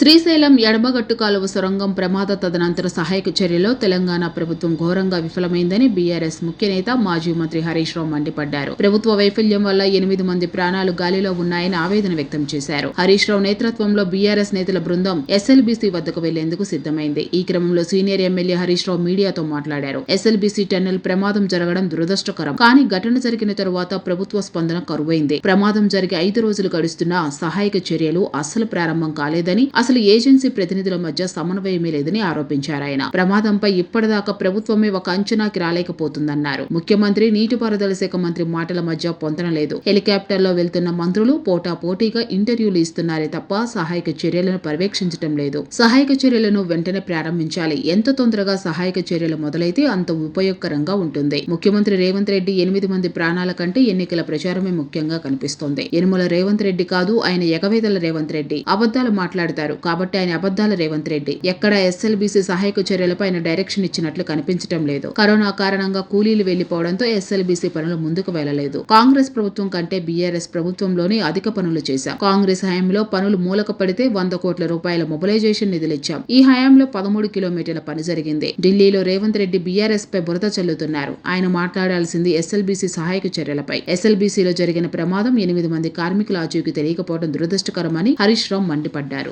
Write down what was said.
శ్రీశైలం ఎడమగట్టు కాలువ సొరంగం ప్రమాద తదనంతర సహాయక చర్యలో తెలంగాణ ప్రభుత్వం ఘోరంగా విఫలమైందని బీఆర్ఎస్ ముఖ్య నేత మాజీ మంత్రి హరీష్ రావు మండిపడ్డారు. ప్రభుత్వ వైఫల్యం వల్ల ఎనిమిది మంది ప్రాణాలు గాలిలో ఉన్నాయని ఆవేదన వ్యక్తం చేశారు. హరీష్ రావు నేతృత్వంలో బీఆర్ఎస్ నేతల బృందం ఎస్ఎల్బీసీ వద్దకు వెళ్ళేందుకు సిద్ధమైంది. ఈ క్రమంలో సీనియర్ ఎమ్మెల్యే హరీష్ రావు మీడియాతో మాట్లాడారు. ఎస్ఎల్బీసీ టన్నెల్ ప్రమాదం జరగడం దురదృష్టకరం. కానీ ఘటన జరిగిన తరువాత ప్రభుత్వ స్పందన కరువైంది. ప్రమాదం జరిగి ఐదు రోజులు గడుస్తున్నా సహాయక చర్యలు అస్సలు ప్రారంభం కాలేదని అసలు అసలు ఏజెన్సీ ప్రతినిధుల మధ్య సమన్వయమే లేదని ఆరోపించారు ఆయన. ప్రమాదంపై ఇప్పటిదాకా ప్రభుత్వమే ఒక అంచనాకి రాలేకపోతుందన్నారు. ముఖ్యమంత్రి నీటిపారుదల శాఖ మంత్రి మాటల మధ్య పొందన లేదు. హెలికాప్టర్లో వెళ్తున్న మంత్రులు పోటా పోటీగా ఇంటర్వ్యూలు ఇస్తున్నారే తప్ప సహాయక చర్యలను పర్యవేక్షించడం లేదు. సహాయక చర్యలను వెంటనే ప్రారంభించాలి. ఎంత తొందరగా సహాయక చర్యలు మొదలైతే అంత ఉపయోగకరంగా ఉంటుంది. ముఖ్యమంత్రి రేవంత్ రెడ్డి ఎనిమిది మంది ప్రాణాల కంటే ఎన్నికల ప్రచారమే ముఖ్యంగా కనిపిస్తోంది. యనుమల రేవంత్ రెడ్డి కాదు ఆయన ఎగవేదల రేవంత్ రెడ్డి. అబద్దాలు మాట్లాడతారు. కాబట్టి ఆయన అబద్దాల రేవంత్ రెడ్డి. ఎక్కడ ఎస్ఎల్బీసీ సహాయక చర్యలపై ఆయన డైరెక్షన్ ఇచ్చినట్లు కనిపించడం లేదు. కరోనా కారణంగా కూలీలు వెళ్ళిపోవడంతో ఎస్ఎల్బీసీ పనులు ముందుకు వెళ్ళలేదు కాంగ్రెస్ ప్రభుత్వం కంటే బీఆర్ఎస్ ప్రభుత్వంలోనే అధిక పనులు చేశాం. కాంగ్రెస్ హయాంలో పనులు మూలక పడితే వంద కోట్ల రూపాయల మొబిలైజేషన్ నిధులిచ్చాం. ఈ హయాంలో పదమూడు కిలోమీటర్ల పని జరిగింది. ఢిల్లీలో రేవంత్ రెడ్డి బీఆర్ఎస్ పై బురద చల్లుతున్నారు. ఆయన మాట్లాడాల్సింది ఎస్ఎల్బీసీ సహాయక చర్యలపై. ఎస్ఎల్బీసీలో జరిగిన ప్రమాదం ఎనిమిది మంది కార్మికుల ఆచూకీ తెలియకపోవడం దురదృష్టకరమని హరీష్ రావు మండిపడ్డారు.